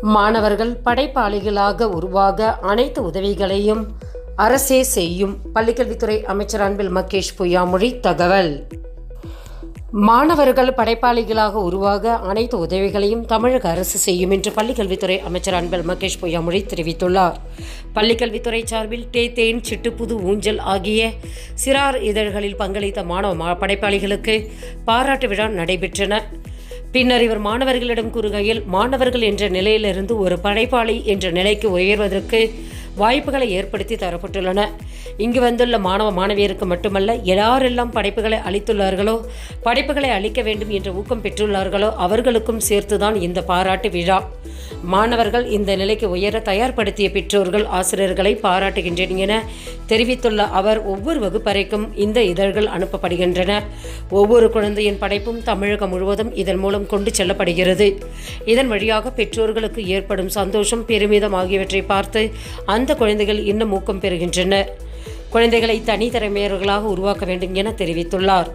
மாணவர்கள் படைப்பாளிகளாக உருவாக அனைத்து உதவிகளையும் அரசே செய்யும் பள்ளிக்கல்வித்துறை அமைச்சர் அன்பில் மகேஷ் பொய்யாமொழி தகவல். மாணவர்கள் படைப்பாளிகளாக உருவாக அனைத்து உதவிகளையும் தமிழக அரசு செய்யும் என்று பள்ளிக்கல்வித்துறை அமைச்சர் அன்பில் மகேஷ் பொய்யாமொழி தெரிவித்துள்ளார். பள்ளிக்கல்வித்துறை சார்பில் தே தேன் சிட்டுப்புது ஊஞ்சல் ஆகிய சிறார் இதழ்களில் பங்களித்த மாணவ மா- படைப்பாளிகளுக்கு பாராட்டு விழா நடைபெற்றன. பின்னர் இவர் மாணவர்களிடம் கூறுகையில் மாணவர்கள் என்ற நிலையிலிருந்து ஒரு படைப்பாளி என்ற நிலைக்கு உயர்வதற்கு வாய்ப்புகளை ஏற்படுத்தி தரப்பட்டுள்ளன. இங்கு வந்துள்ள மாணவ மாணவியருக்கு மட்டுமல்ல யாரெல்லாம் படைப்புகளை அளித்துள்ளார்களோ படைப்புகளை அளிக்க வேண்டும் என்ற ஊக்கம் பெற்றுள்ளார்களோ அவர்களுக்கும் சேர்த்துதான் இந்த பாராட்டு விழா. மாணவர்கள் இந்த நிலைக்கு உயர தயார்படுத்திய பெற்றோர்கள் ஆசிரியர்களை பாராட்டுகின்றேன் என தெரிவித்துள்ள அவர் ஒவ்வொரு வகுப்பறைக்கும் இந்த இதழ்கள் அனுப்பப்படுகின்றன ஒவ்வொரு குழந்தையின் படைப்பும் தமிழகம் முழுவதும் இதன் மூலம் கொண்டு செல்லப்படுகிறது. இதன் வழியாக பெற்றோர்களுக்கு ஏற்படும் சந்தோஷம் பெருமிதம் ஆகியவற்றை பார்த்து அந்த குழந்தைகள் இன்னும் ஊக்கம் பெறுகின்றனர். குழந்தைகளை தனித்திறமையர்களாக உருவாக்க வேண்டும் என தெரிவித்துள்ளார்.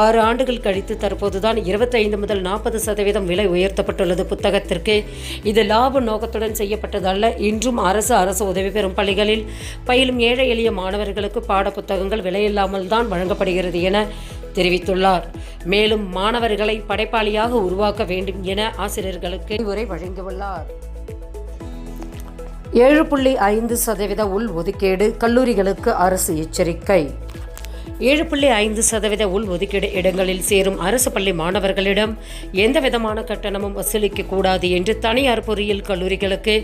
ஆறு ஆண்டுகள் கழித்து தற்போதுதான் இருபத்தைந்து முதல் நாற்பது சதவீதம் விலை உயர்த்தப்பட்டுள்ளது புத்தகத்திற்கு. இது லாப நோக்கத்துடன் செய்யப்பட்டதல்ல. இன்றும் அரசு அரசு உதவி பெறும் பள்ளிகளில் பயிலும் ஏழை எளிய மாணவர்களுக்கு பாட புத்தகங்கள் விலையில்லாமல் தான் வழங்கப்படுகிறது என தெரிவித்துள்ளார். மேலும் மாணவர்களை படைப்பாளியாக உருவாக்க வேண்டும் என ஆசிரியர்களுக்கு உரை வழங்கியுள்ளார். ஏழு புள்ளி ஐந்து சதவீத உள் ஒதுக்கீடு கல்லூரிகளுக்கு அரசு எச்சரிக்கை. ஏழு புள்ளி ஐந்து சதவீத உள் ஒதுக்கீடு இடங்களில் சேரும் அரசு பள்ளி மாணவர்களிடம் எந்த விதமான கட்டணமும் வசூலிக்க கூடாது என்று தனியார் பொறியியல் கல்லூரிகளுக்கு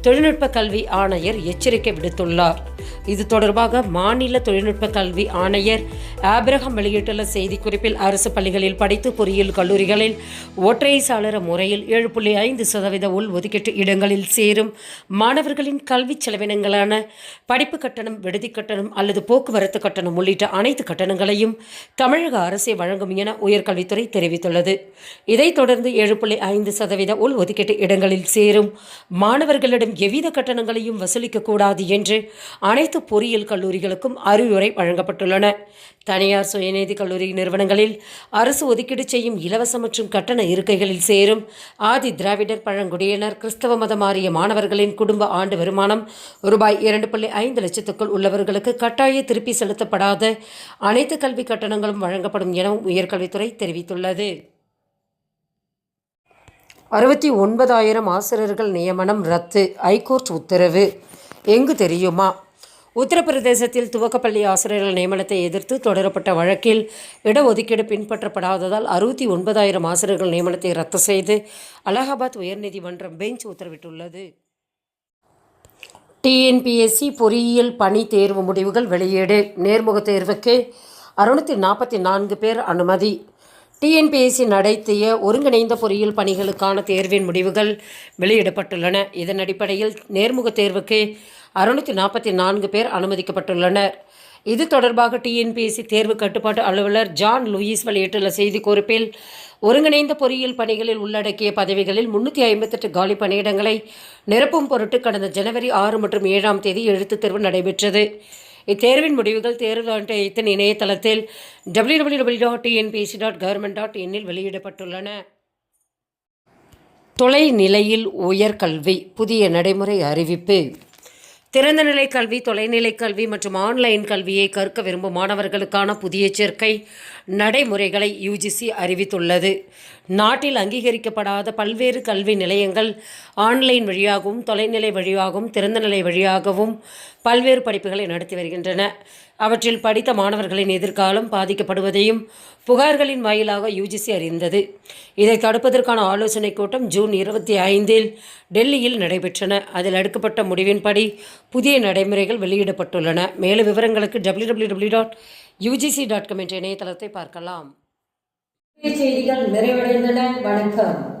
தொழில்நுட்ப கல்வி ஆணையர் எச்சரிக்கை விடுத்துள்ளார். இது தொடர்பாக மாநில தொழில்நுட்ப கல்வி ஆணையர் ஆபிரகம் வெளியிட்டுள்ள செய்திக்குறிப்பில் அரசு பள்ளிகளில் படித்து பொறியியல் கல்லூரிகளில் ஒற்றை சாளர முறையில் ஏழு புள்ளி ஐந்து சதவீத உள் ஒதுக்கீட்டு இடங்களில் சேரும் மாணவர்களின் கல்வி செலவினங்களான படிப்பு கட்டணம் விடுதி கட்டணம் அல்லது போக்குவரத்து கட்டணம் உள்ளிட்ட அனைத்து கட்டணங்களையும் தமிழக அரசே வழங்கும் என உயர்கல்வித்துறை தெரிவித்துள்ளது. இதைத் தொடர்ந்து ஏழு புள்ளி ஐந்து சதவீத உள் ஒதுக்கீட்டு இடங்களில் சேரும். மாணவர்களிடம் எவ்வித கட்டணங்களையும் வசூலிக்கக்கூடாது என்று அனைத்து பொறியியல் கல்லூரிகளுக்கும் அறிவுரை வழங்கப்பட்டுள்ளன. தனியார் சுயநிதி கல்லூரி நிறுவனங்களில் அரசு ஒதுக்கீடு செய்யும் இலவச மற்றும் கட்டண இருக்கைகளில் சேரும். ஆதி திராவிடர் பழங்குடியினர் கிறிஸ்தவ மதம் மாறிய மாணவர்களின் குடும்ப ஆண்டு வருமானம் ரூபாய் இரண்டு புள்ளி ஐந்து லட்சத்துக்குள் உள்ளவர்களுக்கு கட்டாய திருப்பி செலுத்தப்படாத அனைத்து கல்வி கட்டணங்களும் வழங்கப்படும் எனவும் உயர்கல்வித்துறை தெரிவித்துள்ளது. அறுபத்தி ஒன்பதாயிரம் ஆசிரியர்கள் நியமனம் ரத்து ஐகோர்ட் உத்தரவு. எங்கு தெரியுமா? உத்தரப்பிரதேசத்தில் துவக்கப்பள்ளி ஆசிரியர்கள் நியமனத்தை எதிர்த்து தொடரப்பட்ட வழக்கில் இடஒதுக்கீடு பின்பற்றப்படாததால் அறுபத்தி ஒன்பதாயிரம் ஆசிரியர்கள் நியமனத்தை ரத்து செய்து அலகாபாத் உயர்நீதிமன்றம் பெஞ்ச் உத்தரவிட்டுள்ளது. டிஎன்பிஎஸ்சி பொறியியல் பணி தேர்வு முடிவுகள் வெளியீடு. நேர்முக தேர்வுக்கு அறுநூற்றி நாற்பத்தி நான்கு பேர் அனுமதி. டிஎன்பிஎஸ்சி நடத்திய ஒருங்கிணைந்த பொறியியல் பணிகளுக்கான தேர்வின் முடிவுகள் வெளியிடப்பட்டுள்ளன. இதன் அடிப்படையில் நேர்முக தேர்வுக்கு அறுநூற்றி நாற்பத்தி நான்கு பேர் அனுமதிக்கப்பட்டுள்ளனர். இது தொடர்பாக டிஎன்பிஎஸ்சி தேர்வு கட்டுப்பாட்டு அலுவலர் ஜான் லூயிஸ் வெளியிட்டுள்ள செய்திக்குறிப்பில் ஒருங்கிணைந்த பொறியியல் பணிகளில் உள்ளடக்கிய பதவிகளில் முன்னூற்றி ஐம்பத்தெட்டு காலி பணியிடங்களை நிரப்பும் பொருட்டு கடந்த ஜனவரி ஆறு மற்றும் ஏழாம் தேதி எழுத்துத் தேர்வு நடைபெற்றது. இத்தேர்வின் முடிவுகள் தேர்வு ஆணையத்தின் இணையதளத்தில் W W W dot TNPSC dot government dot இன்னில் வெளியிடப்பட்டுள்ளன. தொலைநிலையில் உயர்கல்வி புதிய நடைமுறை அறிவிப்பு. திறந்தநிலை கல்வி தொலைநிலை கல்வி மற்றும் ஆன்லைன் கல்வியை கற்க விரும்பும் மாணவர்களுக்கான புதிய சேர்க்கை நடைமுறைகளை யுஜிசி அறிவித்துள்ளது. நாட்டில் அங்கீகரிக்கப்படாத பல்வேறு கல்வி நிலையங்கள் ஆன்லைன் வழியாகவும் தொலைநிலை வழியாகவும் திறந்தநிலை வழியாகவும் பல்வேறு படிப்புகளை நடத்தி வருகின்றன. அவற்றில் படித்த மாணவர்களின் எதிர்காலம் பாதிக்கப்படுவதையும் புகார்களின் வாயிலாக யுஜிசி அறிந்தது. இதை தடுப்பதற்கான ஆலோசனைக் கூட்டம் ஜூன் இருபத்தி ஐந்தில் டெல்லியில் நடைபெற்றன. அதில் எடுக்கப்பட்ட முடிவின்படி புதிய நடைமுறைகள் வெளியிடப்பட்டுள்ளன. மேலும் விவரங்களுக்கு W W W dot UGC dot com என்ற இணையதளத்தை பார்க்கலாம் செய்திகள் நிறைவடைந்தன வணக்கம்